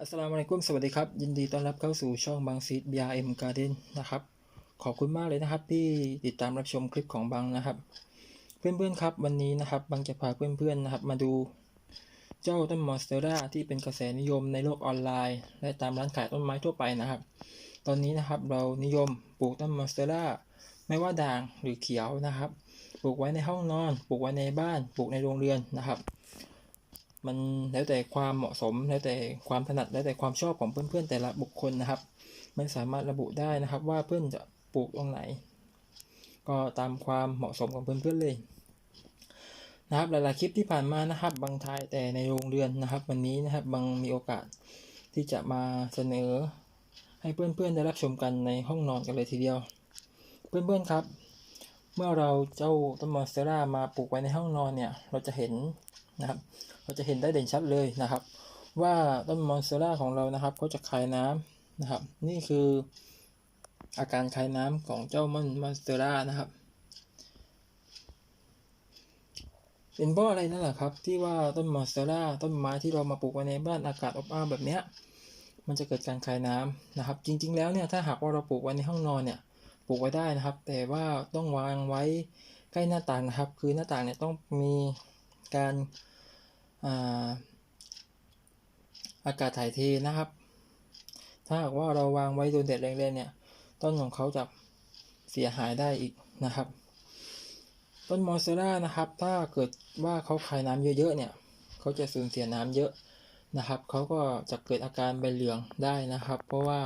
อัสสลามุอะลัยกุมสวัสดีครับ ยินดีต้อนรับเข้าสู่ช่องบางซีด BRM Garden นะครับ ขอบคุณมากเลยนะครับที่ติดตามรับชมคลิปของบางนะครับ เพื่อนๆครับวันนี้นะครับบางจะพาเพื่อนๆนะครับ มาดูเจ้าต้นมอนสเตอร่าที่เป็นกระแสนิยมในโลกออนไลน์ และตามร้านขายต้นไม้ทั่วไปนะครับ ตอนนี้นะครับเรานิยมปลูกต้นมอนสเตอร่าไม่ว่าด่างหรือเขียวนะครับ ปลูกไว้ในห้องนอน ปลูกไว้ในบ้าน ปลูกในโรงเรือนนะครับ มันแล้วแต่ความเหมาะสม แล้วแต่ความถนัดแล้วแต่ความชอบของเพื่อนๆแต่ละบุคคลนะครับ ไม่สามารถระบุได้นะครับ ว่าเพื่อนจะปลูกตรงไหน ก็ตามความเหมาะสมของเพื่อนๆเลยนะครับหลายๆคลิปที่ผ่านมานะครับ บางทายแต่ในโรงเรือนนะครับ วันนี้นะครับบางมีโอกาสที่จะมาเสนอ ให้เพื่อนๆได้รับชมกันในห้องนอนกันเลยทีเดียว เพื่อนๆครับ เมื่อเราเจ้าต้นมอนสเตอร่ามาปลูกไว้ในห้องนอนเนี่ย เราจะเห็นนะครับ เราจะเห็นได้เด่นชัดเลยนะครับ ว่าต้นมอนสเตอร่าของเรานะครับเขาจะคายน้ำนะครับ นี่คืออาการคายน้ำของเจ้ามอนมอนสเตอร่านะครับเป็นเพราะอะไรนั่นแหละครับ ที่ว่าต้นมอนสเตอร่าต้นไม้ที่เรามาปลูกไว้ในบ้านอากาศอบอ้าวแบบเนี้ยมันจะเกิดการคายน้ำนะครับ จริง ๆ แล้วเนี่ยถ้าหากว่าเราปลูกไว้ในห้องนอนเนี่ยปลูกไว้ได้นะครับ แต่ว่าต้องวางไว้ใกล้หน้าต่างนะครับ คือหน้าต่างเนี่ยต้องมีการ อากาศถ่ายเทนะครับ ถ้าหากว่าเราวางไว้โดนแดดแรงๆเนี่ย ต้นของเขาจะเสียหายได้อีกนะครับ ต้นมอสเตอร่านะครับ ถ้าเกิดว่าเขาคายน้ำเยอะๆเนี่ย เขาจะสูญเสียน้ำเยอะนะครับ เขาก็จะเกิดอาการใบเหลืองได้นะครับ เพราะว่า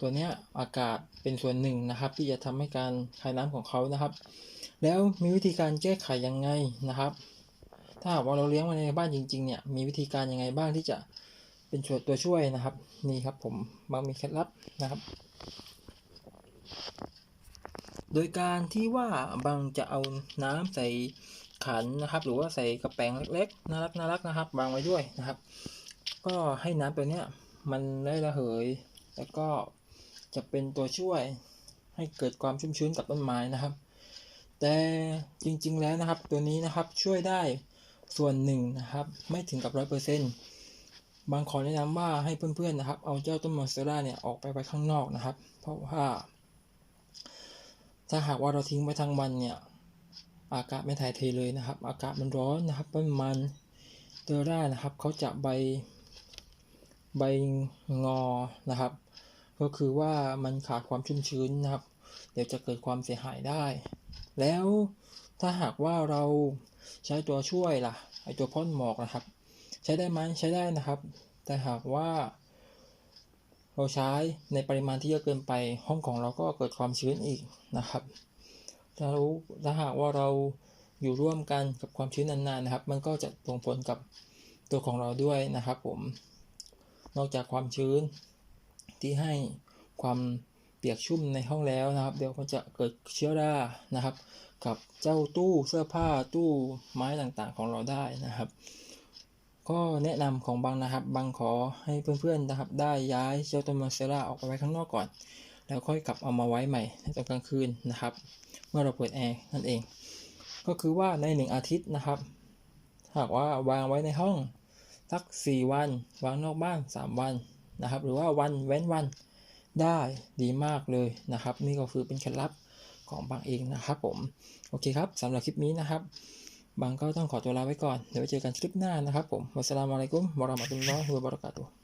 ตัวเนี้ยอากาศเป็นส่วนหนึ่งนะครับ ที่จะทำให้การคายน้ำของเขานะครับ แล้วมีวิธีการแก้ไขยังไงนะครับ ถ้าหากว่าเราเลี้ยงไว้ในบ้านจริงๆเนี่ยมีวิธีการยังไงบ้างที่จะเป็นตัวช่วยนะครับ นี่ครับผมบางมีเคล็ดลับนะครับ โดยการที่ว่าบางจะเอาน้ำใส่ขันนะครับ หรือว่าใส่กระแป้งเล็กๆน่ารักน่ารักนะครับวางไว้ด้วยนะครับ ก็ให้น้ำตัวเนี้ยมันได้ระเหย แล้วก็จะเป็นตัวช่วยให้เกิดความชุ่มชื้นกับต้นไม้นะครับ แต่จริงๆแล้วนะครับตัวนี้นะครับช่วยได้ ส่วนหนึ่งนะครับ ไม่ถึงกับร้อยเปอร์เซ็นต์บางขอแนะนำว่าให้เพื่อนๆนะครับ เอาเจ้าต้นมอนสเตอร่าเนี่ยออกไปไว้ข้างนอกนะครับ เพราะว่า ถ้าหากว่าเราทิ้งไว้ทั้งวันเนี่ย อากาศไม่ถ่ายเทเลยนะครับ อากาศมันร้อนนะครับต้นมันเตอร่านะครับเขาจะใบใบงอนะครับ ก็คือว่ามันขาดความชุ่มชื้นนะครับ เดี๋ยวจะเกิดความเสียหายได้ แล้ว ถ้าหากว่าเราใช้ตัวช่วยล่ะไอตัวพ่นหมอกนะครับ ใช้ได้ไหมใช้ได้นะครับ แต่หากว่า เราใช้ในปริมาณที่เยอะเกินไปห้องของเราก็เกิดความชื้นอีกนะครับถ้ารู้ถ้าหากว่าเราอยู่ร่วมกันกับความชื้นนานๆนะครับ มันก็จะส่งผลกับตัวของเราด้วยนะครับ ผม นอกจากความชื้นที่ให้ความ เปียกชุ่มในห้องแล้วนะครับ เดี๋ยวมันจะเกิดเชื้อรานะครับ กับเจ้าตู้เสื้อผ้าตู้ไม้ต่างๆของเราได้นะครับ ก็แนะนำของบางนะครับบางขอให้เพื่อนๆนะครับ ได้ย้ายเจ้าต้นมอนสเตอร่าออกไปไว้ข้างนอกก่อน แล้วค่อยกลับเอามาไว้ใหม่ในตอนกลางคืนนะครับ เมื่อเราเปิดแอร์นั่นเอง ก็คือว่าในหนึ่งอาทิตย์นะครับหากว่าวางไว้ในห้องสัก 4 วัน วางนอกบ้าน 3 วันนะครับ หรือว่าวันเว้นวัน ได้ดีมากเลยนะครับ นี่ก็คือเป็นเคล็ดลับของบางเองนะครับผมโอเคครับสำหรับคลิปนี้นะครับบางก็ต้องขอตัวลาไว้ก่อนเดี๋ยวไว้เจอกันคลิปหน้านะครับผมวัสสลามุอะลัยกุมวะราะมะตุลลอฮิวะบะเราะกาตุ